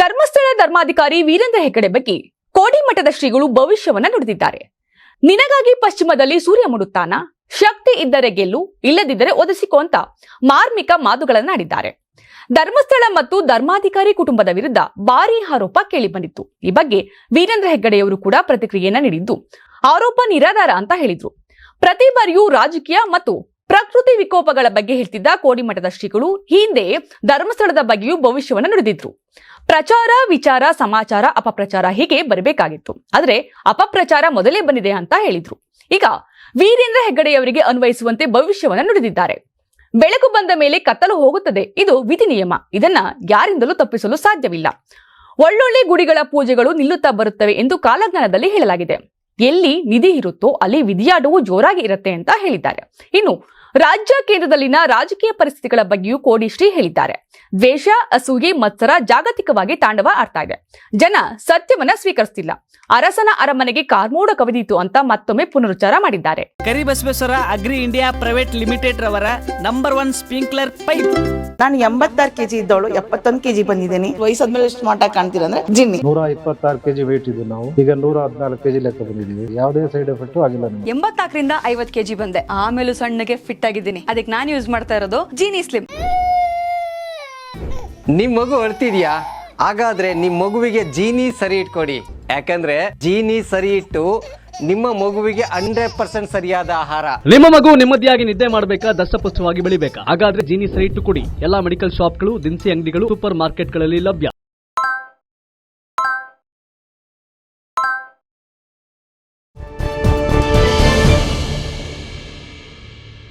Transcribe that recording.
ಧರ್ಮಸ್ಥಳ ಧರ್ಮಾಧಿಕಾರಿ ವೀರೇಂದ್ರ ಹೆಗಡೆ ಬಗ್ಗೆ ಕೋಡಿಮಠದ ಶ್ರೀಗಳು ಭವಿಷ್ಯವನ್ನ ನುಡಿದಿದ್ದಾರೆ. ನಿನಗಾಗಿ ಪಶ್ಚಿಮದಲ್ಲಿ ಸೂರ್ಯ ಮುಡುತ್ತಾನ ಶಕ್ತಿ ಇದ್ದರೆ ಗೆಲ್ಲು, ಇಲ್ಲದಿದ್ದರೆ ಒದಸಿಕೋ ಅಂತ ಮಾರ್ಮಿಕ ಮಾತುಗಳನ್ನಾಡಿದ್ದಾರೆ ಧರ್ಮಸ್ಥಳ ಮತ್ತು ಧರ್ಮಾಧಿಕಾರಿ ಕುಟುಂಬದ ವಿರುದ್ಧ ಭಾರೀ ಆರೋಪ ಕೇಳಿ ಬಂದಿತ್ತು ಈ ಬಗ್ಗೆ ವೀರೇಂದ್ರ ಹೆಗ್ಗಡೆಯವರು ಕೂಡ ಪ್ರತಿಕ್ರಿಯೆಯನ್ನ ನೀಡಿದ್ದು ಆರೋಪ ನಿರಾಧಾರ ಅಂತ ಹೇಳಿದ್ರು. ಪ್ರತಿ ಬಾರಿಯೂ ರಾಜಕೀಯ ಮತ್ತು ಪ್ರಕೃತಿ ವಿಕೋಪಗಳ ಬಗ್ಗೆ ಹೇಳ್ತಿದ್ದ ಕೋಡಿಮಠದ ಶ್ರೀಗಳು ಹಿಂದೆ ಧರ್ಮಸ್ಥಳದ ಬಗ್ಗೆಯೂ ಭವಿಷ್ಯವನ್ನು ನುಡಿದಿದ್ರು. ಪ್ರಚಾರ, ವಿಚಾರ, ಸಮಾಚಾರ, ಅಪಪ್ರಚಾರ ಹೀಗೆ ಬರಬೇಕಾಗಿತ್ತು. ಆದರೆ ಅಪಪ್ರಚಾರ ಮೊದಲೇ ಬಂದಿದೆ ಅಂತ ಹೇಳಿದ್ರು. ಈಗ ವೀರೇಂದ್ರ ಹೆಗ್ಗಡೆಯವರಿಗೆ ಅನ್ವಯಿಸುವಂತೆ ಭವಿಷ್ಯವನ್ನು ನುಡಿದಿದ್ದಾರೆ. ಬೆಳಕು ಬಂದ ಮೇಲೆ ಕತ್ತಲು ಹೋಗುತ್ತದೆ. ಇದು ವಿಧಿ ನಿಯಮ ಇದನ್ನ ಯಾರಿಂದಲೂ ತಪ್ಪಿಸಲು ಸಾಧ್ಯವಿಲ್ಲ. ಒಳ್ಳೊಳ್ಳೆ ಗುಡಿಗಳ ಪೂಜೆಗಳು ನಿಲ್ಲುತ್ತಾ ಬರುತ್ತವೆ ಎಂದು ಕಾಲಜ್ಞಾನದಲ್ಲಿ ಹೇಳಲಾಗಿದೆ. ಎಲ್ಲಿ ನಿಧಿ ಇರುತ್ತೋ ಅಲ್ಲಿ ವಿಧಿಯಾಡುವು ಜೋರಾಗಿ ಇರುತ್ತೆ ಅಂತ ಹೇಳಿದ್ದಾರೆ. ಇನ್ನು ರಾಜ್ಯ ಕೇಂದ್ರದಲ್ಲಿನ ರಾಜಕೀಯ ಪರಿಸ್ಥಿತಿಗಳ ಬಗ್ಗೆಯೂ ಕೋಡಿಶ್ರೀ ಹೇಳಿದ್ದಾರೆ. ದ್ವೇಷ ಅಸೂಯೆ ಮತ್ಸರ ಜಾಗತಿಕವಾಗಿ ತಾಂಡವ ಆಡ್ತಾ ಇದೆ. ಜನ ಸತ್ಯವನ್ನ ಸ್ವೀಕರಿಸ್ತಿಲ್ಲ. ಅರಸನ ಅರಮನೆಗೆ ಕಾರ್ಮೋಡ ಕವಿದಿತ್ತು ಅಂತ ಮತ್ತೊಮ್ಮೆ ಪುನರುಚ್ಚಾರ ಮಾಡಿದ್ದಾರೆ. Karibasaveshwara agri India private limited ರವರ ನಂಬರ್ ಒನ್ ಸ್ಪ್ರಿಂಕ್ಲರ್ ಪೈಪ್. ನಾನು ಎಂಬತ್ತಾರು ಕೆಜಿ ಇದ್ದವಳು ಎಪ್ಪತ್ತೊಂದು ಕೆಜಿ ಬಂದಿದ್ದೀನಿ. ವಯಸ್ಸಾದ್ಮೇಲೆ ಸ್ಮಾರ್ಟ್ ಆಗಿ ಕಾಣ್ತೀರ ಅಂದ್ರೆ ಜಿನ್ನಿ. ನೂರ ಇಪ್ಪತ್ತಾರು ಕೆಜಿ ವೇಟ್ ಇದ್ದೀವಿ ನಾವು. ಈಗ ನೂರ ಹದಿನಾಲ್ಕು ಕೆಜಿ ಲೆಕ್ಕ ಬಂದಿದ್ದೀವಿ ಯಾವುದೇ ಸೈಡ್ ಎಫೆಕ್ಟ್ ಆಗಿಲ್ಲ ನಮಗೆ ಎಂಬತ್ನಾಲ್ಕರಿಂದ ಐವತ್ ಕೆಜಿ ಬಂದೆ. ಆಮೇಲೆ ಸಣ್ಣಗೆ ಫಿಟ್ ಆಗಿದ್ದೀನಿ. ಅದಕ್ಕೆ ನಾನು ಯೂಸ್ ಮಾಡ್ತಾ ಇರೋದು ಜೀನಿ ಸ್ಲಿಮ್ ನಿಮ್ ಮಗು ಅಳ್ತಿದ್ಯಾ? ಹಾಗಾದ್ರೆ ನಿಮ್ ಮಗುವಿಗೆ ಜೀನಿ ಸರಿ ಇಟ್ಕೊಡಿ. ಯಾಕಂದ್ರೆ ಜೀನಿ ಸರಿ ಇಟ್ಟು ನಿಮ್ಮ ಮಗುವಿಗೆ ಹಂಡ್ರೆಡ್ ಪರ್ಸೆಂಟ್ ಸರಿಯಾದ ಆಹಾರ. ನಿಮ್ಮ ಮಗು ನೆಮ್ಮದಿಯಾಗಿ ನಿದ್ದೆ ಮಾಡಬೇಕಾ ದಷ್ಟಪುಷ್ಟವಾಗಿ ಬೆಳಿಬೇಕಾ? ಹಾಗಾದ್ರೆ ಜೀನಿ ಸರಿ ಇಟ್ಟು ಕೊಡಿ. ಎಲ್ಲಾ ಮೆಡಿಕಲ್ ಶಾಪ್ಗಳು ದಿನಸಿ ಅಂಗಡಿಗಳು ಸೂಪರ್ ಮಾರ್ಕೆಟ್ಗಳಲ್ಲಿ ಲಭ್ಯ.